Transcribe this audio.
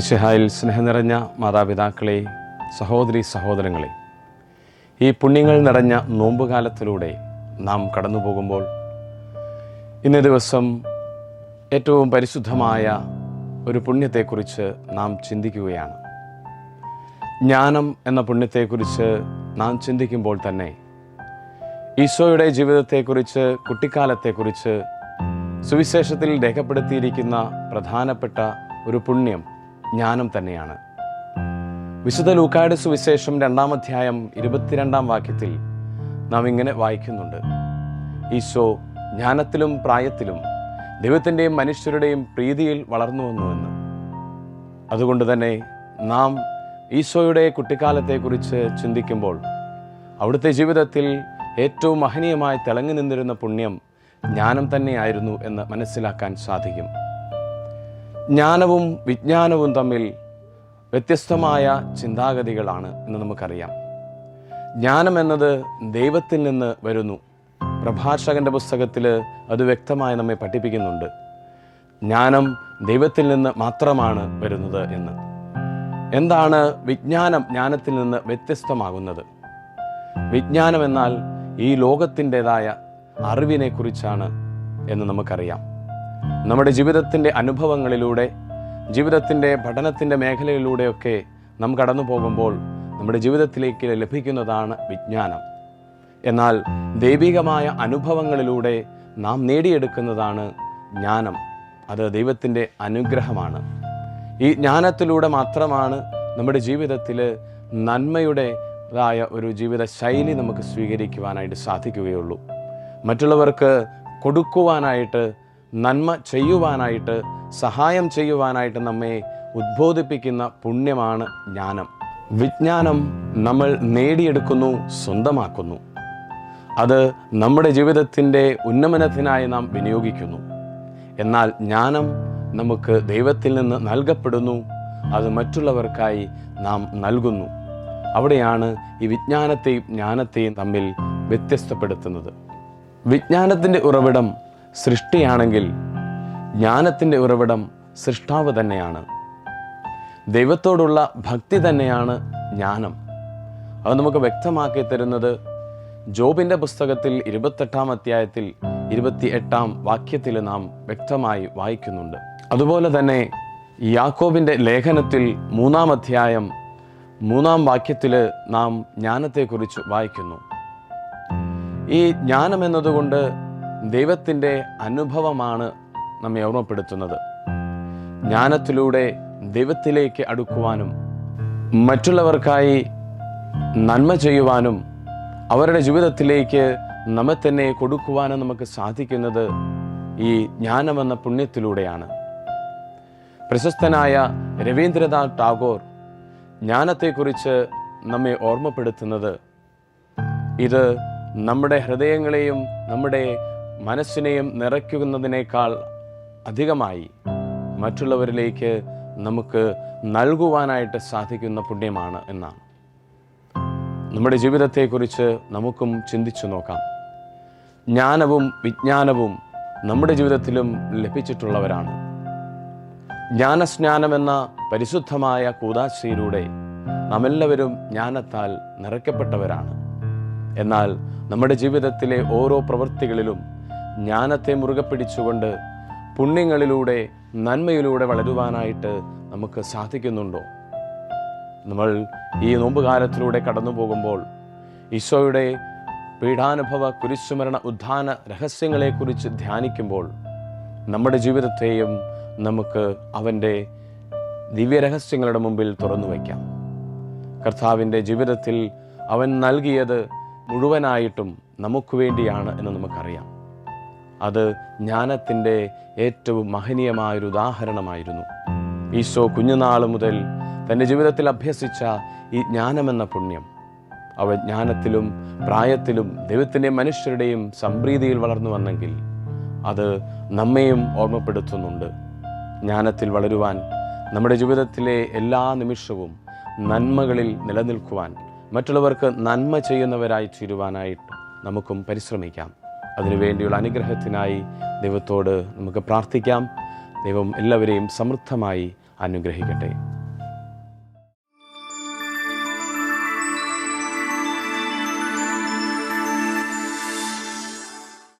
മിശിഹായിൽ സ്നേഹനിറഞ്ഞ മാതാപിതാക്കളെ സഹോദരി സഹോദരങ്ങളെ ഈ പുണ്യങ്ങൾ നിറഞ്ഞ നോമ്പുകാലത്തിലൂടെ നാം കടന്നു പോകുമ്പോൾ ഇന്ന ദിവസം ഏറ്റവും പരിശുദ്ധമായ ഒരു പുണ്യത്തെക്കുറിച്ച് നാം ചിന്തിക്കുകയാണ്. ജ്ഞാനം എന്ന പുണ്യത്തെക്കുറിച്ച് നാം ചിന്തിക്കുമ്പോൾ തന്നെ ഈശോയുടെ ജീവിതത്തെക്കുറിച്ച് കുട്ടിക്കാലത്തെക്കുറിച്ച് സുവിശേഷത്തിൽ രേഖപ്പെടുത്തിയിരിക്കുന്ന പ്രധാനപ്പെട്ട ഒരു പുണ്യം ജ്ഞാനം തന്നെയാണ്. വിശുദ്ധ ലൂക്കായുടെ സുവിശേഷം രണ്ടാം അധ്യായം ഇരുപത്തിരണ്ടാം വാക്യത്തിൽ നാം ഇങ്ങനെ വായിക്കുന്നുണ്ട്. ഈശോ ജ്ഞാനത്തിലും പ്രായത്തിലും ദൈവത്തിന്റെയും മനുഷ്യരുടെയും പ്രീതിയിൽ വളർന്നു വന്നുവെന്ന് അതുകൊണ്ട് തന്നെ നാം ഈശോയുടെ കുട്ടിക്കാലത്തെക്കുറിച്ച് ചിന്തിക്കുമ്പോൾ അവിടുത്തെ ജീവിതത്തിൽ ഏറ്റവും മഹനീയമായി തിളങ്ങി നിന്നിരുന്ന പുണ്യം ജ്ഞാനം തന്നെയായിരുന്നു എന്ന് മനസ്സിലാക്കാൻ സാധിക്കും. ജ്ഞാനവും വിജ്ഞാനവും തമ്മിൽ വ്യത്യസ്തമായ ചിന്താഗതികളാണ് എന്ന് നമുക്കറിയാം. ജ്ഞാനം എന്നത് ദൈവത്തിൽ നിന്ന് വരുന്നു. പ്രഭാഷകന്റെ പുസ്തകത്തിൽ അത് വ്യക്തമായി നമ്മെ പഠിപ്പിക്കുന്നുണ്ട്. ജ്ഞാനം ദൈവത്തിൽ നിന്ന് മാത്രമാണ് വരുന്നത് എന്ന്. എന്താണ് വിജ്ഞാനം ജ്ഞാനത്തിൽ നിന്ന് വ്യത്യസ്തമാകുന്നത്? വിജ്ഞാനം എന്നാൽ ഈ ലോകത്തിന്റെതായ അറിവിനെക്കുറിച്ചാണ് എന്ന് നമുക്കറിയാം. നമ്മുടെ ജീവിതത്തിന്റെ അനുഭവങ്ങളിലൂടെ ജീവിതത്തിന്റെ പഠനത്തിന്റെ മേഖലയിലൂടെയൊക്കെ നാം കടന്നു പോകുമ്പോൾ നമ്മുടെ ജീവിതത്തിലേക്ക് ലഭിക്കുന്നതാണ് വിജ്ഞാനം. എന്നാൽ ദൈവികമായ അനുഭവങ്ങളിലൂടെ നാം നേടിയെടുക്കുന്നതാണ് ജ്ഞാനം. അത് ദൈവത്തിന്റെ അനുഗ്രഹമാണ്. ഈ ജ്ഞാനത്തിലൂടെ മാത്രമാണ് നമ്മുടെ ജീവിതത്തിൽ നന്മയുടേതായ ഒരു ജീവിത ശൈലി നമുക്ക് സ്വീകരിക്കുവാനായിട്ട് സാധിക്കുകയുള്ളൂ. മറ്റുള്ളവർക്ക് കൊടുക്കുവാനായിട്ട് നന്മ ചെയ്യുവാനായിട്ട് സഹായം ചെയ്യുവാനായിട്ട് നമ്മെ ഉദ്ബോധിപ്പിക്കുന്ന പുണ്യമാണ് ജ്ഞാനം. വിജ്ഞാനം നമ്മൾ നേടിയെടുക്കുന്നു സ്വന്തമാക്കുന്നു. അത് നമ്മുടെ ജീവിതത്തിന്റെ ഉന്നമനത്തിനായി നാം വിനിയോഗിക്കുന്നു. എന്നാൽ ജ്ഞാനം നമുക്ക് ദൈവത്തിൽ നിന്ന് നൽകപ്പെടുന്നു അത് മറ്റുള്ളവർക്കായി നാം നൽകുന്നു. അവിടെയാണ് ഈ വിജ്ഞാനത്തെയും ജ്ഞാനത്തെയും തമ്മിൽ വ്യത്യസ്തപ്പെടുത്തുന്നത്. വിജ്ഞാനത്തിന്റെ ഉറവിടം സൃഷ്ടിയാണെങ്കിൽ ജ്ഞാനത്തിന്റെ ഉറവിടം സൃഷ്ടാവ് തന്നെയാണ്. ദൈവത്തോടുള്ള ഭക്തി തന്നെയാണ് ജ്ഞാനം. അത് നമുക്ക് വ്യക്തമാക്കി തരുന്നത് ജോബിന്റെ പുസ്തകത്തിൽ ഇരുപത്തെട്ടാം അധ്യായത്തിൽ ഇരുപത്തി എട്ടാം വാക്യത്തിൽ നാം വ്യക്തമായി വായിക്കുന്നുണ്ട്. അതുപോലെ തന്നെ യാക്കോബിന്റെ ലേഖനത്തിൽ മൂന്നാം അധ്യായം മൂന്നാം വാക്യത്തിൽ നാം ജ്ഞാനത്തെക്കുറിച്ച് വായിക്കുന്നു. ഈ ജ്ഞാനം എന്നതുകൊണ്ട് ദൈവത്തിന്റെ അനുഭവമാണ് നമ്മെ ഓർമ്മപ്പെടുത്തുന്നത്. ജ്ഞാനത്തിലൂടെ ദൈവത്തിലേക്ക് അടുക്കുവാനും മറ്റുള്ളവർക്കായി നന്മ ചെയ്യുവാനും അവരുടെ ജീവിതത്തിലേക്ക് നമ്മെ തന്നെ കൊടുക്കുവാനും നമുക്ക് സാധിക്കുന്നത് ഈ ജ്ഞാനമെന്ന പുണ്യത്തിലൂടെയാണ്. പ്രശസ്തനായ രവീന്ദ്രനാഥ് ടാഗോർ ജ്ഞാനത്തെക്കുറിച്ച് നമ്മെ ഓർമ്മപ്പെടുത്തുന്നത്. ഇത് നമ്മുടെ ഹൃദയങ്ങളെയും നമ്മുടെ മനസ്സിനെയും നിറയ്ക്കുന്നതിനേക്കാൾ അധികമായി മറ്റുള്ളവരിലേക്ക് നമുക്ക് നൽകുവാനായിട്ട് സാധിക്കുന്ന പുണ്യമാണ് എന്നാണ്. നമ്മുടെ ജീവിതത്തെക്കുറിച്ച് നമുക്കും ചിന്തിച്ചു നോക്കാം. ജ്ഞാനവും വിജ്ഞാനവും നമ്മുടെ ജീവിതത്തിലും ലഭിച്ചിട്ടുള്ളവരാണ്. ജ്ഞാനസ്നാനം എന്ന പരിശുദ്ധമായ കൂതാശയിലൂടെ നാം ജ്ഞാനത്താൽ നിറയ്ക്കപ്പെട്ടവരാണ്. എന്നാൽ നമ്മുടെ ജീവിതത്തിലെ ഓരോ പ്രവൃത്തികളിലും ജ്ഞാനത്തെ മുറുകെ പിടിച്ചുകൊണ്ട് പുണ്യങ്ങളിലൂടെ നന്മയിലൂടെ വളരുവാനായിട്ട് നമുക്ക് സാധിക്കുന്നുണ്ടോ? നമ്മൾ ഈ നോമ്പുകാലത്തിലൂടെ കടന്നു പോകുമ്പോൾ ഈശോയുടെ പീഠാനുഭവ കുരിശുമരണ ഉദ്ധാന രഹസ്യങ്ങളെക്കുറിച്ച് ധ്യാനിക്കുമ്പോൾ നമ്മുടെ ജീവിതത്തെയും നമുക്ക് അവന്റെ ദിവ്യരഹസ്യങ്ങളുടെ മുമ്പിൽ തുറന്നു വയ്ക്കാം. കർത്താവിന്റെ ജീവിതത്തിൽ അവൻ നൽകിയത് മുഴുവനായിട്ടും നമുക്ക് വേണ്ടിയാണ് എന്ന് നമുക്കറിയാം. അത് ജ്ഞാനത്തിന്റെ ഏറ്റവും മഹനീയമായൊരു ഉദാഹരണമായിരുന്നു. ഈശോ കുഞ്ഞുനാൾ മുതൽ തന്റെ ജീവിതത്തിൽ അഭ്യസിച്ച ഈ ജ്ഞാനമെന്ന പുണ്യം. അവ ജ്ഞാനത്തിലും പ്രായത്തിലും ദൈവത്തിന്റെയും മനുഷ്യരുടെയും സംപ്രീതിയിൽ വളർന്നു വന്നെങ്കിൽ അത് നമ്മെയും ഓർമ്മപ്പെടുത്തുന്നുണ്ട്. ജ്ഞാനത്തിൽ വളരുവാൻ നമ്മുടെ ജീവിതത്തിലെ എല്ലാ നിമിഷവും നന്മകളിൽ നിലനിൽക്കുവാൻ മറ്റുള്ളവർക്ക് നന്മ ചെയ്യുന്നവരായി തീരുവാനായിട്ട് നമുക്കും പരിശ്രമിക്കാം. അതിനുവേണ്ടിയുള്ള അനുഗ്രഹത്തിനായി ദൈവത്തോട് നമുക്ക് പ്രാർത്ഥിക്കാം. ദൈവം എല്ലാവരെയും സമൃദ്ധമായി അനുഗ്രഹിക്കട്ടെ.